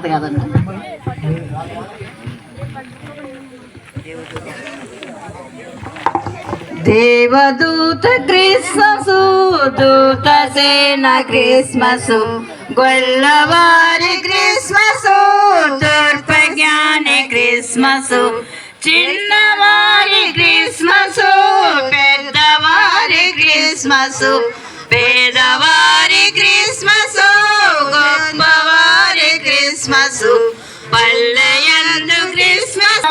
చేత కాదండి దేవదూత క్రిస్మసు దూత సేన క్రిస్మసు గొల్లవారి క్రిస్మసు తూర్ప జ్ఞాని క్రిస్మసు చిన్నవారి క్రిస్మసు పెద్దవారి క్రిస్మసు పేదవారి క్రిస్మసు.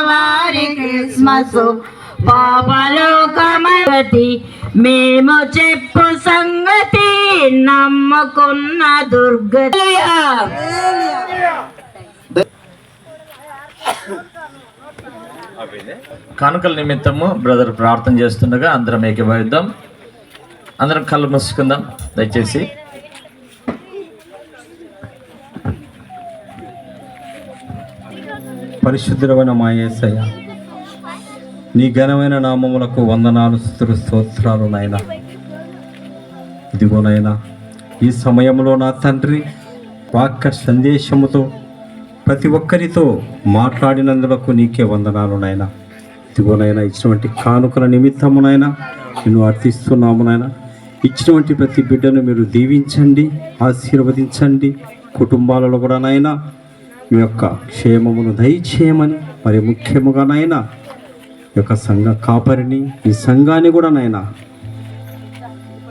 వారి క్రిస్మస్. పాపలోకమతి మేము చెప్పు సంగతి నమ్ముకున్న దుర్గతి కానుకల నిమిత్తము బ్రదర్ ప్రార్థన చేస్తుండగా అందరం ఏకీభవిద్దాం అందరం కళ్ళు మూసుకుందాం. దయచేసి పరిశుద్ధమైన మా యేసయ్య. నీ ఘనమైన నామములకు వందనాలు స్థుతులు స్తోత్రాలు నాయన. ఇదిగోనైనా ఈ సమయంలో నా తండ్రి వాక్య సందేశముతో ప్రతి ఒక్కరితో మాట్లాడినందులకు నీకే వందనాలు నాయన. ఇదిగోనైనా ఇచ్చినటువంటి కానుకల నిమిత్తమునైనా నిన్ను అర్థిస్తున్నామునైనా ఇచ్చినటువంటి ప్రతి బిడ్డను మీరు దీవించండి ఆశీర్వదించండి. కుటుంబాలలో కూడా నాయనా మీ యొక్క క్షేమమును దయచేయమని మరి ముఖ్యముగా నాయనా ఈ యొక్క సంఘ కాపరిని ఈ సంఘాన్ని కూడా నాయనా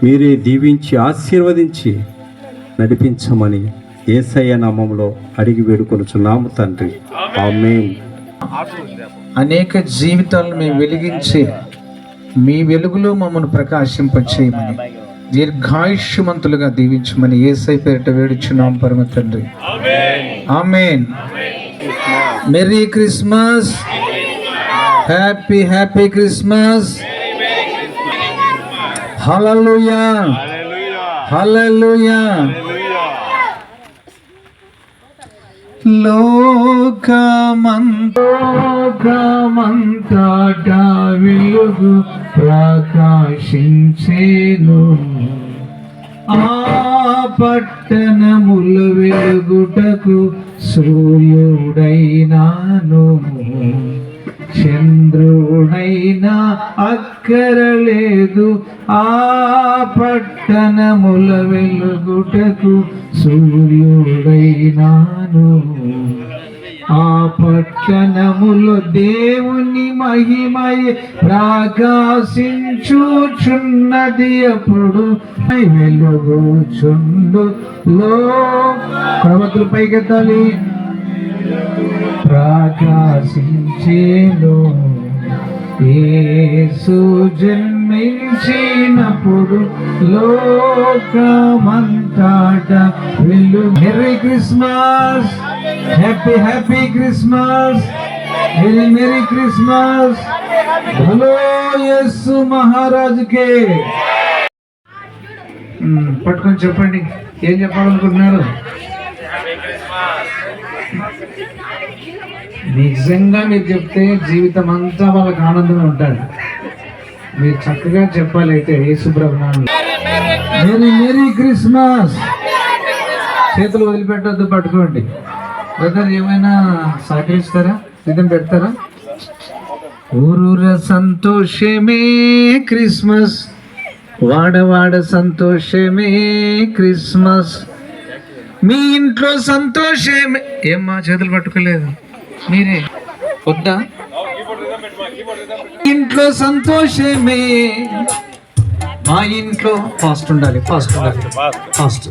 మీరే దీవించి ఆశీర్వదించి నడిపించమని ఏసయ్య నామంలో అడిగి వేడుకొనుచున్నాము తండ్రి. ఆమేన్. అనేక జీవితాలను మేము వెలిగించి మీ వెలుగులో మమ్మల్ని ప్రకాశింపచేయమని దీర్ఘాయుష్యమంతులుగా దీవించమని ఏసై పేరిట వేడుచున్నాం పరమ తండ్రి. Amen. Merry Christmas. Happy happy Christmas. Hallelujah hallelujah లోకమంతట వెలుగు ప్రకాశించేను. ఆ పట్టణముల వెలుగుటకు సూర్యుడైనాను. చంద్రుడైనా అక్కరలేదు ఆ పట్టణముల వెలుగుటకు సూర్యుడైనాను. ఆ పట్టణములో దేవుని మహిమయ ప్రకాశించుచున్నది అప్పుడు వెలుగుచుండు లో. పర్వతుల పైకెత్తాలి. ప్రకాశించేను. యేసు జన్మించినప్పుడు లోకమంతాట వెళ్ళు. Merry Christmas! Happy happy Christmas very merry Christmas hello Yesu మహారాజుకే పట్టుకొని చెప్పండి. ఏం చెప్పాలనుకుంటున్నారు? నిజంగా మీరు చెప్తే జీవితం అంతా వాళ్ళకి ఆనందంగా ఉంటాడు మీరు చక్కగా చెప్పాలి అయితే యేసుప్రభు మేరీ మేరీ క్రిస్మస్ చేతులు వదిలిపెట్టొద్దు పట్టుకోండి. బ్రదర్ ఏమైనా సహకరిస్తారా? సిద్ధం పెడతారా? ఊరూర సంతోషమే క్రిస్మస్ వాడవాడ సంతోషమే క్రిస్మస్. మీ ఇంట్లో సంతోషమే. ఏమ్మా చేతులు పట్టుకోలేదు? మీరే. వద్దా? ఇంట్లో సంతోషమే. మా ఇంట్లో ఫాస్ట్ ఉండాలి ఫాస్ట్ ఉండాలి. ఫాస్ట్.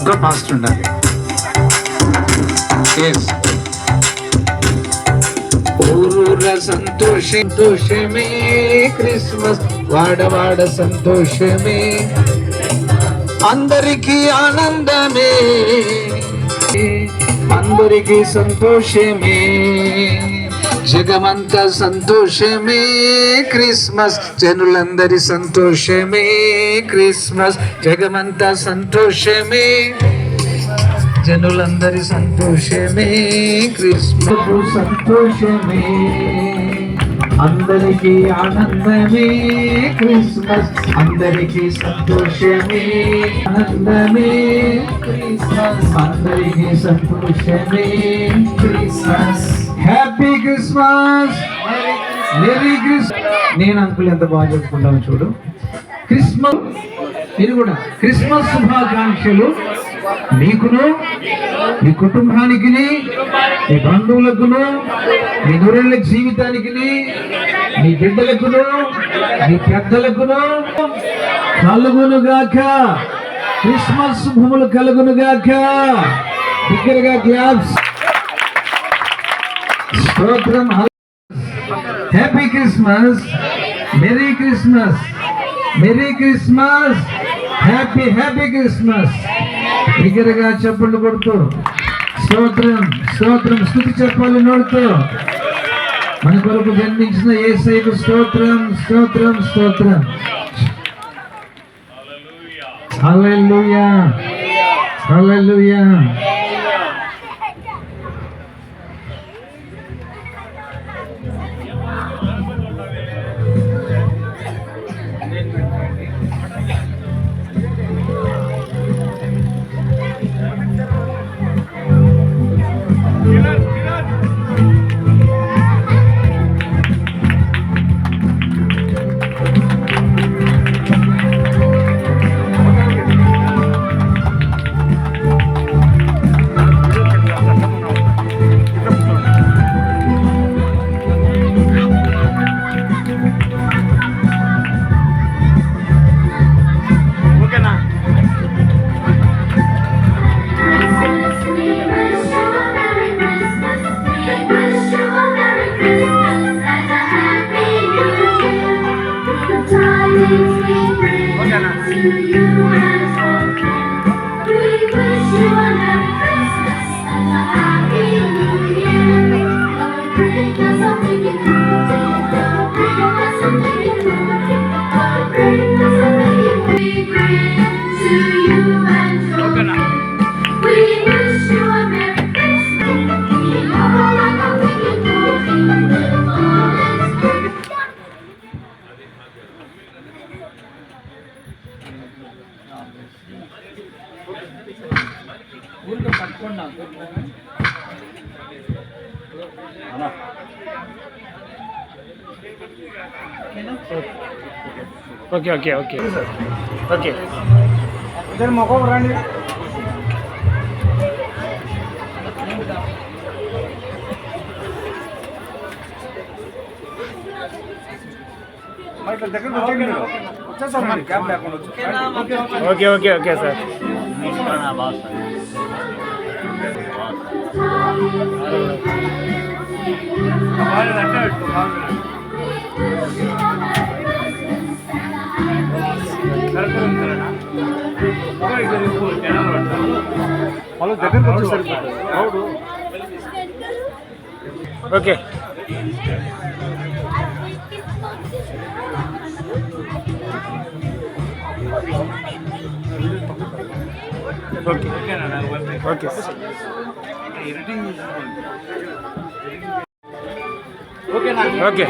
ఇంకా ఫాస్ట్ ఉండాలి. ఊరూర సంతోష సంతోషమే క్రిస్మస్ వాడవాడ సంతోషమే. అందరికీ ఆనందమే అందరికీ సంతోషమే. జగమంతా సంతోషమే క్రిస్మస్. జనులందరి సంతోషమే క్రిస్మస్. జగమంతా సంతోషమే. జనులందరి సంతోషమే క్రిస్మస్. సంతోషమే. అందరికీ ఆనందమే క్రిస్మస్. అందరికీ సంతోషమే. ఆనందమే క్రిస్మస్. అందరికీ సంతోషమే క్రిస్మస్. క్రిస్మస్. మెరీ క్రిస్మస్ నేను అంకుల్ ఎంత బాగా చెప్పుకుంటాను చూడు. క్రిస్మస్. ఇది కూడా క్రిస్మస్ శుభాకాంక్షలు మీకును మీ కుటుంబానికి మీ బంధువులకును మీ నూరేళ్ళ జీవితానికి నీ బిడ్డలకును నీ పెద్దలకును. కలుగునుగాక. క్రిస్మస్ శుభములు కలుగునుగాక. దగ్గరగా గ్లాబ్స్ స్తోత్రం happy Christmas. Merry Christmas. Merry Christmas. Happy happy Christmas. దగ్గరగా చెప్పండి కొడుతూ. స్తోత్రం స్తోత్రం స్థుతి చెప్పాలి నోడుతూ. మన కొరకు జన్మించిన ఏ సైకు స్తోత్రం స్తోత్రం. స్తోత్రం హల్లెలూయా. హల్లెలూయా. okay okay okay okay okay okay okay sir okay okay okay okay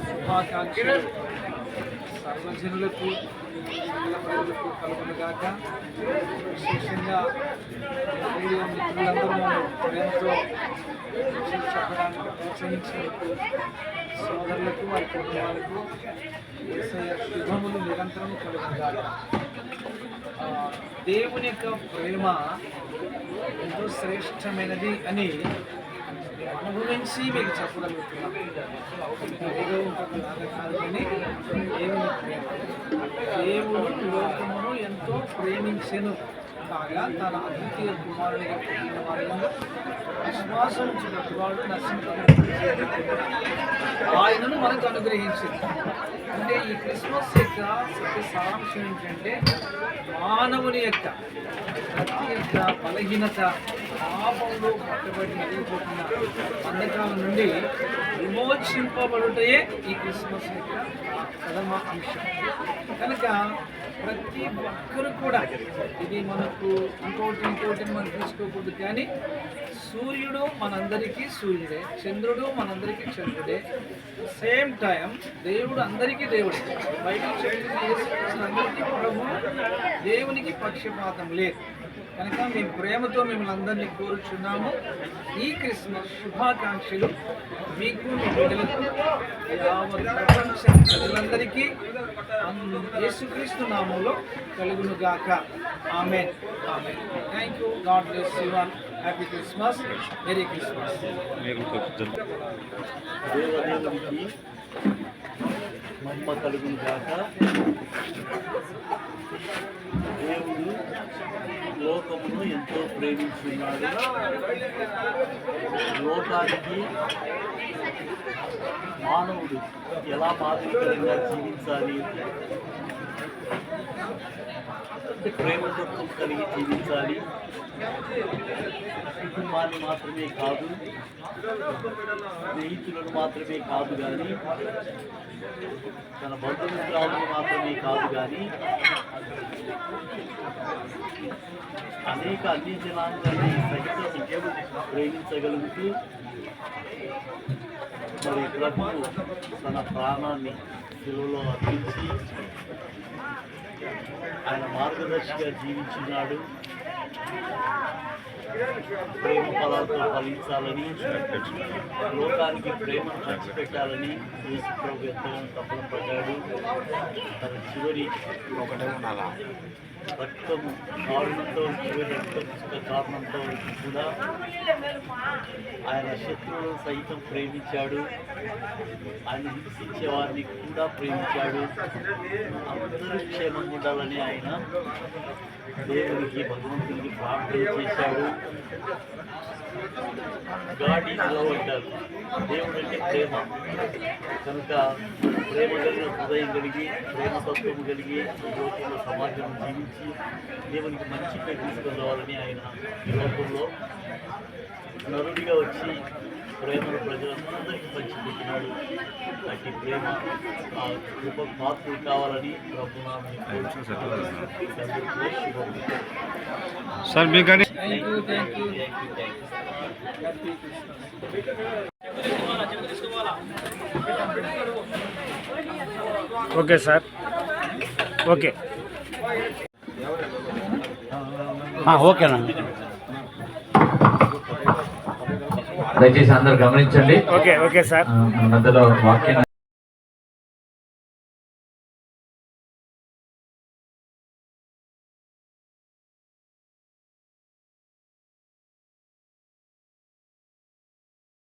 శుభాకాంక్షలు సర్వజనులకు ప్రజలకు కలుగునుగాక. విశేషంగా ప్రేమతో మిత్రులందరూ ఎంతో చెప్పడానికి ప్రోత్సహించినందుకు సోదరులకు వారి కుటుంబాలకు యేసయ్య శుభములు నిరంతరం కలుగునుగాక. దేవుని యొక్క ప్రేమ ఎంతో శ్రేష్టమైనది అని అనుభవించి మీకు చెప్పగలుగుతున్నాం దేవుడు లోకమును ఎంతో ప్రేమించెను కాగా తన అద్వితీయ కుమారుడిగా పుట్టిన వారిలో విశ్వాసం ఉంచినట్టు ఆయనను మనకు అనుగ్రహించింది. అంటే ఈ క్రిస్మస్ యొక్క సారాంశం ఏంటంటే మానవుని యొక్క ప్రతి యొక్క బలహీనత పాపంలో పట్టబడి నలిగిపోతున్న బంధకాల నుండి విమోచింపబడుటయే ఈ క్రిస్మస్ యొక్క ప్రథమ అంశం. కనుక ప్రతి ఒక్కరు కూడా ఇది మనకు ఇంకోటి ఇంకోటి మనం తీసుకోకూడదు కానీ సూర్యుడు మనందరికీ సూర్యుడే చంద్రుడు మనందరికీ చంద్రుడే. సేమ్ టైం దేవుడు అందరికీ దేవుడే. బయట చంద్రుడు అందరికీ ప్రభు దేవునికి పక్షపాతం లేదు. కనుక మేము ప్రేమతో మిమ్మల్ని అందరినీ కోరుచున్నాము. ఈ క్రిస్మస్ శుభాకాంక్షలు మీకు మీ బిడ్డలకు ప్రపంచ ప్రజలందరికీ. యేసుక్రీస్తు నామంలో కలుగును గాక ఆమె ఆమె thank you God bless you all happy Christmas merry Christmas మహిమ కలుగును గాక దేవుడు లోకమును ఎంతో ప్రేమించున్నాడు. లోకానికి మానవుడు ఎలా మాదిరికరంగా జీవించాలి? అంటే ప్రేమతత్వం కలిగి జీవించాలి. కుటుంబాన్ని మాత్రమే కాదు స్నేహితులను మాత్రమే కాదు కానీ తన బంధుమిత్రాలను మాత్రమే కాదు కానీ అనేక అన్ని జనాంగాన్ని సహితం ప్రేమించగలుగుతూ మరి ప్రభు తన ప్రాణాన్ని శిలువలో అర్పించి ఆయన మార్గదర్శిగా జీవించినాడు. ప్రేమ ఫలాలతో ఫలించాలని లోకానికి ప్రేమను పంచిపెట్టాలని యేసు ప్రభు తపన పడ్డాడు తన చివరి రక్తము కారణంతో చివరి రక్తం కారణంతో కూడా ఆయన శత్రువులను సైతం ప్రేమించాడు. ఆయన హింసించే వారిని కూడా ప్రేమించాడు. అందరూ క్షేమంగా ఉండాలని ఆయన దేవునికి భగవంతునికి ప్రార్థన చేశారు. గాడ్ ఈజ్ లవ్ అంటారు దేవుడు అంటే ప్రేమ. కనుక ప్రేమ కలిగిన హృదయం కలిగి ప్రేమతత్వం కలిగి లోకంలో సమాజం జీవించి దేవునికి మంచి పేరు తీసుకురావాలని ఆయన ఈ లోకంలో నరుడిగా వచ్చి ప్రేమను ప్రజలందరికీ పంచిపెట్టినాడు అట్టి ప్రేమ ఆ కృప పాత్రుడు కావాలని ప్రభునామని కోరుచున్నాను. శుభం సార్ మీకు కానీ thank you thank you thank you thank you happy Christmas okay sir okay ఓకేనా దయచేసి అందరు గమనించండి. Okay okay sir. ఆ, మన మధ్యలో వాక్యం